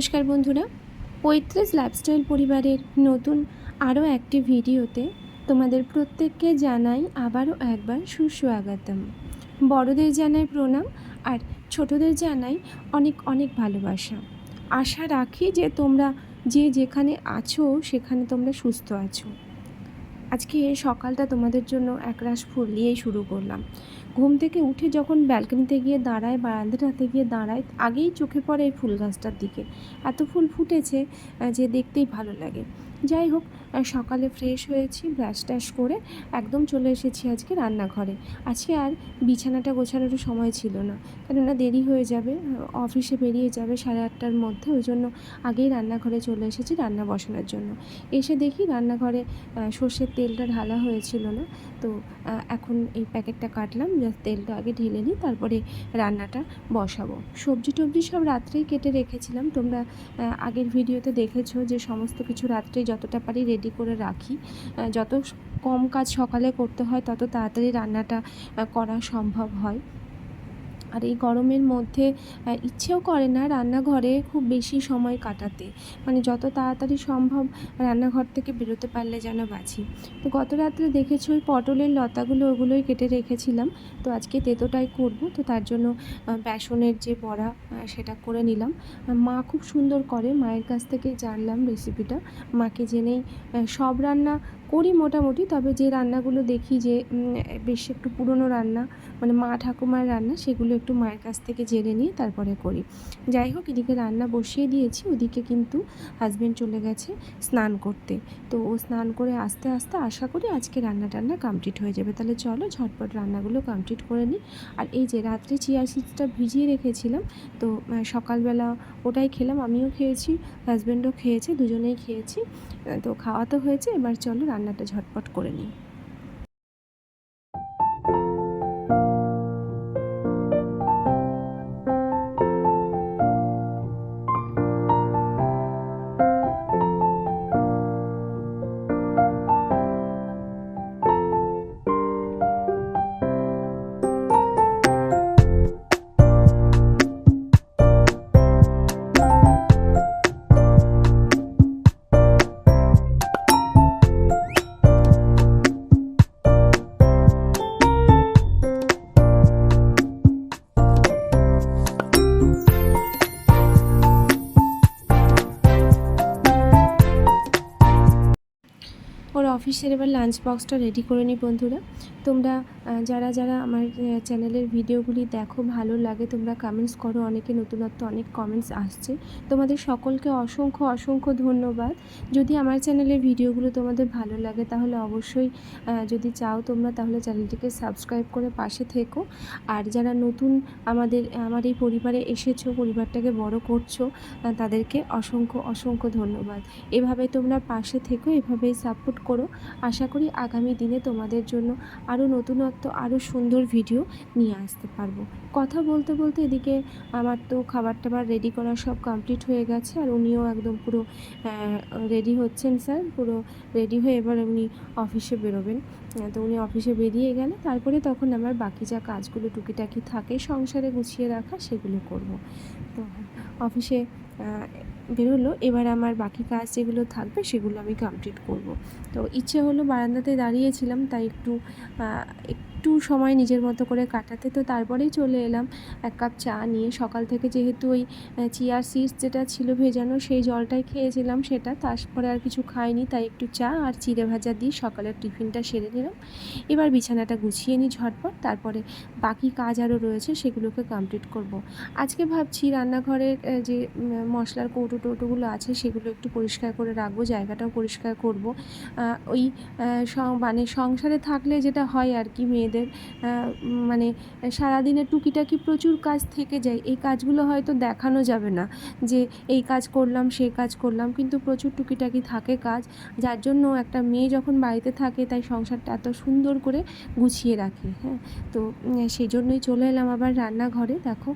নমস্কার বন্ধুরা। পঁয়ত্রিশ লাইফস্টাইল পরিবারের নতুন আরও একটি ভিডিওতে তোমাদের প্রত্যেককে জানাই আবারও একবার সুস্বাগতম। বড়দের জানাই প্রণাম আর ছোটদের জানাই অনেক অনেক ভালোবাসা। আশা রাখি যে তোমরা যে যেখানে আছো সেখানে তোমরা সুস্থ আছো। আজকে সকালটা তোমাদের জন্য একরাশ ফুল দিয়েই শুরু করলাম। ঘুম থেকে উঠে যখন ব্যালকনিতে গিয়ে দাঁড়ায়, বারান্দাটাতে গিয়ে দাঁড়ায়, আগেই চোখে পড়ে এই ফুল গাছটার দিকে। এত ফুল ফুটেছে যে দেখতেই ভালো লাগে। যাই হোক সকালে ফ্রেশ হয়েছি ব্রাশ ট্যাশ করে একদম চলে এসেছি আজকে রান্নাঘরে। আজকে আর বিছানাটা গোছানোরও সময় ছিল না। কেননা দেরি হয়ে যাবে অফিসে বেরিয়ে যাবে সাড়ে আটটার মধ্যে, ওই জন্য আগেই রান্নাঘরে চলে এসেছি রান্না বসানোর জন্য। এসে দেখি রান্নাঘরে সর্ষের তেলটা ঢালা হয়েছিল না। তো এখন এই প্যাকেটটা কাটলাম, জাস্ট তেলটা আগে ঢেলে নিই, তারপরে রান্নাটা বসাবো। সবজি টবজি সব রাত্রেই কেটে রেখেছিলাম। তোমরা আগের ভিডিওতে দেখেছ যে সমস্ত কিছু রাত্রেই যতটা পারি রেডি করে রাখি। যত কম কাজ সকালে করতে হয় তত তাড়াতাড়ি রান্নাটা করা সম্ভব হয়। আর এই গরমের মধ্যে ইচ্ছেও করে না রান্নাঘরে খুব বেশি সময় কাটাতে। মানে যত তাড়াতাড়ি সম্ভব রান্নাঘর থেকে বেরোতে পারলে যেন বাঁচি। তো গত রাত্রে দেখেছি ওই পটলের লতাগুলো ওগুলোই কেটে রেখেছিলাম। তো আজকে তেতোটাই করব। তো তার জন্য বেসনের যে বড়া সেটা করে নিলাম। মা খুব সুন্দর করে, মায়ের কাছ থেকে জানলাম রেসিপিটা মাকে জেনেই সব রান্না করি মোটামুটি। তবে যে রান্নাগুলো দেখি যে বেশ একটু পুরনো রান্না মানে মা ঠাকুমার রান্না, সেগুলো একটু মায়ের কাছ থেকে জেনে নিয়ে তারপরে করি। যাই হোক, এদিকে রান্না বসিয়ে দিয়েছি, ওদিকে কিন্তু হাজবেন্ড চলে গেছে স্নান করতে। তো ও স্নান করে আস্তে আস্তে আশা করি আজকে রান্না টান্না কমপ্লিট হয়ে যাবে। তাহলে চলো ঝটপট রান্নাগুলো কমপ্লিট করে নিই। আর এই যে রাত্রে চিয়া সিডসটা ভিজিয়ে রেখেছিলাম, তো সকালবেলা ওটাই খেলাম, আমিও খেয়েছি হাজব্যান্ডও খেয়েছে, দুজনেই খেয়েছি। তো খাওয়া তো হয়েছে, এবার চলো রান্নাটা ঝটপট করে নিই। অফিসের এবার লাঞ্চ বক্সটা রেডি করে নিই বন্ধুরা। তোমরা যারা যারা আমার চ্যানেলের ভিডিওগুলি দেখো, ভালো লাগে, তোমরা কমেন্টস করো। অনেকে নতুনত্ব, অনেক কমেন্টস আসছে। তোমাদের সকলকে অসংখ্য অসংখ্য ধন্যবাদ। যদি আমার চ্যানেলের ভিডিওগুলো তোমাদের ভালো লাগে, তাহলে অবশ্যই যদি চাও তোমরা, তাহলে চ্যানেলটিকে সাবস্ক্রাইব করে পাশে থেকো। আর যারা নতুন আমাদের, আমার এই পরিবারে এসেছ, পরিবারটাকে বড় করছ তাদেরকে অসংখ্য অসংখ্য ধন্যবাদ। এভাবে তোমরা পাশে থেকো, এভাবেই সাপোর্ট করো। আশা করি আগামী দিনে তোমাদের জন্য আরও নতুনত্ব আরও সুন্দর ভিডিও নিয়ে আসতে পারব। কথা বলতে বলতে এদিকে আমার তো খাবার টাবার রেডি করা সব কমপ্লিট হয়ে গেছে আর উনিও একদম পুরো রেডি হচ্ছেন স্যার পুরো রেডি হয়ে এবার উনি অফিসে বেরোবেন। তো উনি অফিসে বেরিয়ে গেলে তারপরে তখন আমার বাকি যা কাজগুলো টুকিটাকি থাকে সংসারে গুছিয়ে রাখা সেগুলো করব। তো অফিসে বেরোলো, এবার আমার বাকি কাজ যেগুলো থাকবে সেগুলো আমি কমপ্লিট করব। তো ইচ্ছে হলো বারান্দাতে দাঁড়িয়েছিলাম, তাই একটু একটু সময় নিজের মতো করে কাটাতে। তো তারপরেই চলে এলাম, এক কাপ চা নিয়ে। সকাল থেকে যেহেতু ওই চিয়ার সিডস যেটা ছিল ভেজানো, সেই জলটাই খেয়েছিলাম সেটা। তারপরে আর কিছু খাইনি, তাই একটু চা আর চিড়ে ভাজা দিয়ে সকালের টিফিনটা সেরে নিলাম। এবার বিছানাটা গুছিয়ে নিই ঝটপট, তারপরে বাকি কাজ আরও রয়েছে সেগুলোকে কমপ্লিট করব। আজকে ভাবছি রান্নাঘরের যে মশলার কৌটো টৌটোগুলো আছে সেগুলো একটু পরিষ্কার করে রাখব, জায়গাটাও পরিষ্কার করব। ওই মানে সংসারে থাকলে যেটা হয় আর কি মেয়েদের মানে সারাদিনের টুকিটাকি প্রচুর কাজ থেকে যায়। এই কাজগুলো হয়তো দেখানো যাবে না যে এই কাজ করলাম, সে কাজ করলাম, কিন্তু প্রচুর টুকিটাকি থাকে কাজ। যার জন্য একটা মেয়ে যখন বাড়িতে থাকে তাই সংসারটা এত সুন্দর করে গুছিয়ে রাখে হ্যাঁ। তো সেই জন্যই চলে এলাম আবার রান্নাঘরে। দেখো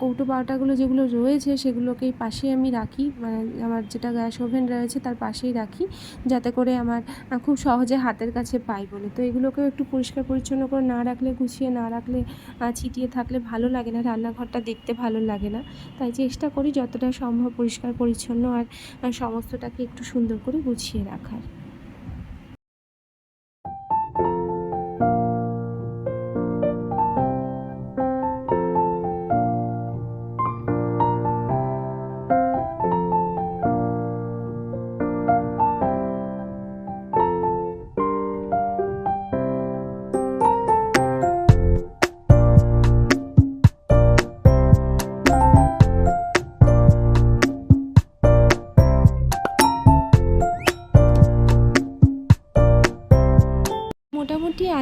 কৌটো পাওটাগুলো যেগুলো রয়েছে সেগুলোকেই পাশে আমি রাখি। মানে আমার যেটা গ্যাস ওভেন রয়েছে তার পাশেই রাখি, যাতে করে আমার খুব সহজে হাতের কাছে পাই বলে। তো এগুলোকেও একটু পরিষ্কার পরিচ্ছন্ন করে না রাখলে, গুছিয়ে না রাখলে ছিটিয়ে থাকলে ভালো লাগে না। রান্নাঘরটা দেখতে ভালো লাগে না। তাই চেষ্টা করি যতটা সম্ভব পরিষ্কার পরিচ্ছন্ন আর সমস্তটাকে একটু সুন্দর করে গুছিয়ে রাখার।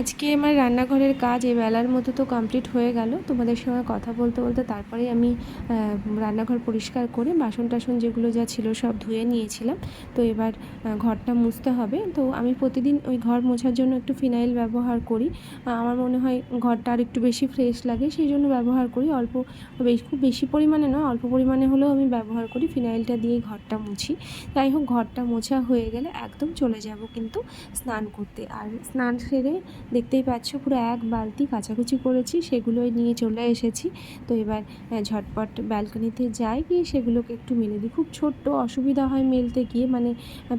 আজকে আমার রান্নাঘরের কাজ এই বেলার মতো তো কমপ্লিট হয়ে গেল। তোমাদের সঙ্গে কথা বলতে বলতে তারপরে আমি রান্নাঘর পরিষ্কার করে বাসন টাসন যেগুলো যা ছিল সব ধুয়ে নিয়েছিলাম। তো এবার ঘরটা মুছতে হবে। তো আমি প্রতিদিন ওই ঘর মোছার জন্য একটু ফিনাইল ব্যবহার করি। আমার মনে হয় ঘরটা আর একটু বেশি ফ্রেশ লাগে, সেই জন্য ব্যবহার করি। অল্প বেশ- খুব বেশি পরিমাণে নয়, অল্প পরিমাণে হলেও আমি ব্যবহার করি, ফিনাইলটা দিয়েই ঘরটা মুছি। যাই হোক, ঘরটা মোছা হয়ে গেলে একদম চলে যাব কিন্তু স্নান করতে। আর স্নান সেরে দেখতেই পাচ্ছ পুরো এক বালতি কাচাকুচি করেছি, সেগুলোই নিয়ে চলে এসেছি। তো এবার ঝটপট ব্যালকনিতে যাই, গিয়ে সেগুলোকে একটু মেলে দিই। খুব ছোট্ট, অসুবিধা হয় মেলতে গিয়ে মানে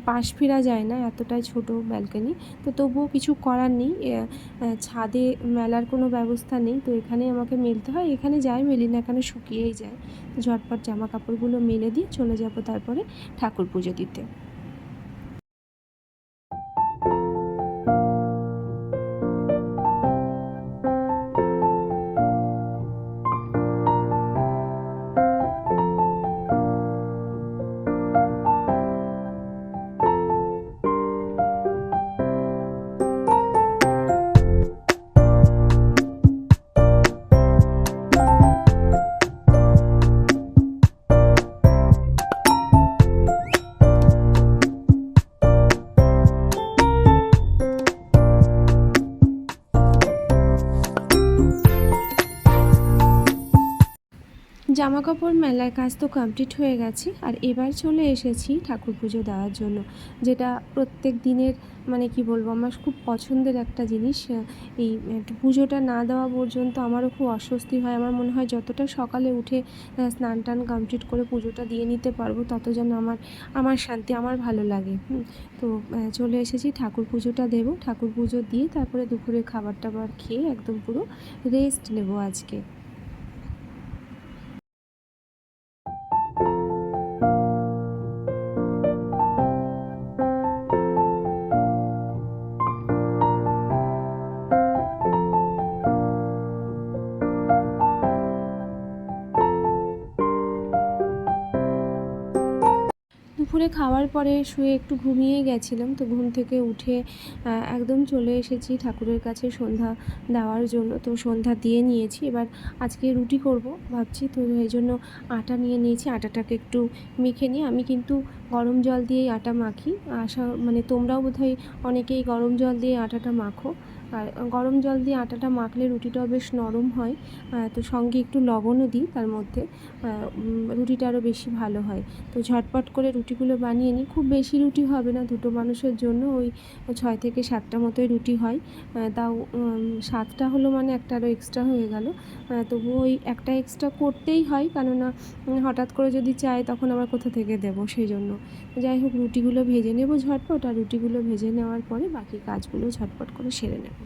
পাশ ফেরা যায় না এতটাই ছোট ব্যালকনি। তো তবুও কিছু করার নেই ছাদে মেলার কোনো ব্যবস্থা নেই, তো এখানে আমাকে মেলতে হয়। এখানে যাই, মেলি না এখানে শুকিয়েই যায়। ঝটপট জামা কাপড়গুলো মেলে দিয়ে চলে যাব তারপরে ঠাকুর পুজো দিতে। জামা কাপড় মেলার কাজ তো কমপ্লিট হয়ে গেছে, আর এবার চলে এসেছি ঠাকুর পুজো দেওয়ার জন্য, যেটা প্রত্যেক দিনের মানে কি বলব, আমার খুব পছন্দের একটা জিনিস এই পুজোটা না দেওয়া পর্যন্ত আমারও খুব অস্বস্তি হয়, আমার মনে হয় যতটা সকালে উঠে স্নান টান কমপ্লিট করে পুজোটা দিয়ে নিতে পারব, তত যেন আমার আমার শান্তি, আমার ভালো লাগে তো চলে এসেছি, ঠাকুর পুজোটা দেবো, ঠাকুর পুজো দিয়ে তারপরে দুপুরে খাবার টাবার খেয়ে একদম পুরো রেস্ট নেব আজকে। দুপুরে খাওয়ার পরে শুয়ে একটু ঘুমিয়ে গেছিলাম, তো ঘুম থেকে উঠে একদম চলে এসেছি ঠাকুরের কাছে সন্ধ্যা দেওয়ার জন্য। তো সন্ধ্যা দিয়ে নিয়েছি, এবার আজকে রুটি করব ভাবছি, তো এই জন্য আটা নিয়ে নিয়েছি। আটাটাকে একটু মেখে নিয়ে আমি কিন্তু গরম জল দিয়েই আটা মাখি। আশা মানে তোমরাও বোধহয় অনেকেই গরম জল দিয়ে আটাটা মাখো। আর গরম জল দিয়ে আটাটা মাখলে রুটিটাও বেশ নরম হয়। তো সঙ্গে একটু লবণও দিই তার মধ্যে। রুটিটা আরও বেশি ভালো হয়। তো ঝটপট করে রুটিগুলো বানিয়ে নিই। খুব বেশি রুটি হবে না দুটো মানুষের জন্য। ওই ছয় থেকে সাতটা মতোই রুটি হয়। তাও সাতটা হলো মানে একটা আরও এক্সট্রা হয়ে গেল। তবু ওই একটা এক্সট্রা করতেই হয়। কেননা হঠাৎ করে যদি চাই তখন আবার কোথা থেকে দেবো সেই জন্য। যাই হোক, রুটিগুলো ভেজে নেব ঝটপট। আর রুটিগুলো ভেজে নেওয়ার পরে বাকি কাজগুলো ঝটপট করে সেরে নেব।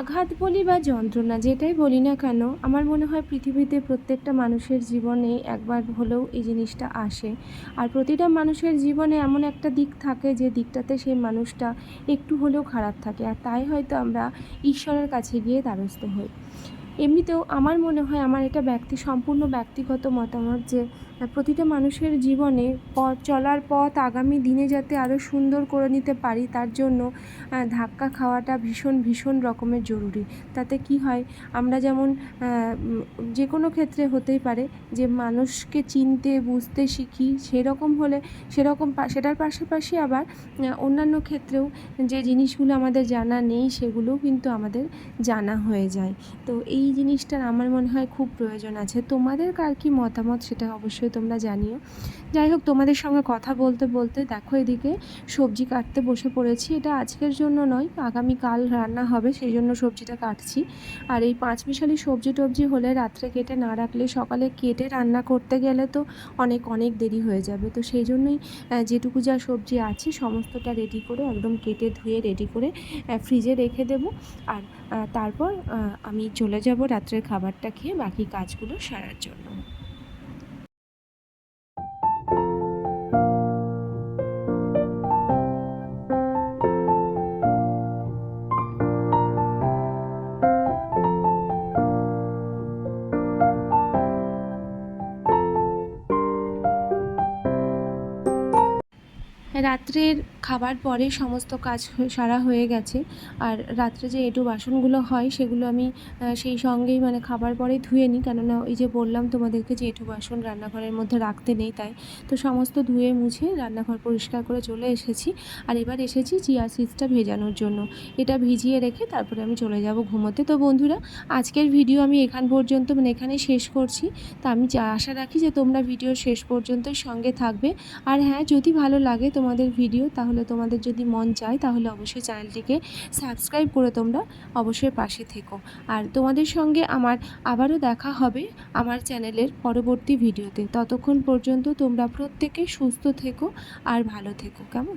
আঘাত বলি বা যন্ত্রণা, যেটাই বলি না কেন, আমার মনে হয় পৃথিবীতে প্রত্যেকটা মানুষের জীবনে একবার হলেও এই জিনিসটা আসে। আর প্রতিটা মানুষের জীবনে এমন একটা দিক থাকে যে দিকটাতে সেই মানুষটা একটু হলেও খারাপ থাকে, আর তাই হয়তো আমরা ঈশ্বরের কাছে গিয়ে দ্বারস্থ হই। এমনিতেও আমার মনে হয়, আমার এটা ব্যক্তি, সম্পূর্ণ ব্যক্তিগত মতামত যে প্রতিটা মানুষের জীবনে পথ, চলার পথ আগামী দিনে যাতে আরও সুন্দর করে নিতে পারি, তার জন্য ধাক্কা খাওয়াটা ভীষণ ভীষণ রকমের জরুরি। তাতে কি হয়, আমরা যেমন যে কোনো ক্ষেত্রে হতেই পারে যে মানুষকে চিনতে, বুঝতে শিখি, সেরকম হলে, সেরকম সেটার পাশাপাশি আবার অন্যান্য ক্ষেত্রেও যে জিনিসগুলো আমাদের জানা নেই, সেগুলোও কিন্তু আমাদের জানা হয়ে যায়। তো এই জিনিসটার আমার মনে হয় খুব প্রয়োজন আছে। তোমাদের কার কী মতামত, সেটা অবশ্যই তোমরা জানিও। যাই হোক, তোমাদের সঙ্গে কথা বলতে বলতে দেখো এদিকে সবজি কাটতে বসে পড়েছি। এটা আজকের জন্য নয় আগামীকাল রান্না হবে, সেই জন্য সবজিটা কাটছি। আর এই পাঁচ মিশালি সবজি টবজি হলে রাত্রে কেটে না রাখলে সকালে কেটে রান্না করতে গেলে তো অনেক অনেক দেরি হয়ে যাবে। তো সেই জন্যই যেটুকু যা সবজি আছে সমস্তটা রেডি করে একদম কেটে ধুয়ে রেডি করে ফ্রিজে রেখে দেবো। আর তারপর আমি চলে যাব রাত্রের খাবারটা খেয়ে বাকি কাজগুলো সারার জন্য। রাত্রের খাবার পরে সমস্ত কাজ সারা হয়ে গেছে। আর রাত্রে যে এঁটো বাসনগুলো হয়, সেগুলো আমি সেই সঙ্গেই মানে খাবার পরে ধুয়ে নিই। কেননা ওই যে বললাম তোমাদেরকে যে এঁটো বাসন রান্নাঘরের মধ্যে রাখতে নেই, তাই। তো সমস্ত ধুয়ে মুছে রান্নাঘর পরিষ্কার করে চলে এসেছি। আর এবার এসেছি চিয়া সিডসটা ভেজানোর জন্য। এটা ভিজিয়ে রেখে তারপরে আমি চলে যাব ঘুমোতে। তো বন্ধুরা, আজকের ভিডিও আমি এখান পর্যন্ত মানে এখানে শেষ করছি। তা আমি আশা রাখি যে তোমরা ভিডিও শেষ পর্যন্ত সঙ্গে থাকবে। আর হ্যাঁ যদি ভালো লাগে তোমাদের ভিডিও তাহলে তোমাদের যদি মন চায়, তাহলে অবশ্যই চ্যানেলটিকে সাবস্ক্রাইব করে তোমরা অবশ্যই পাশে থেকো। আর তোমাদের সঙ্গে আমার আবারও দেখা হবে আমার চ্যানেলের পরবর্তী ভিডিওতে। ততক্ষণ পর্যন্ত তোমরা প্রত্যেকে সুস্থ থেকো আর ভালো থেকো। কেমন?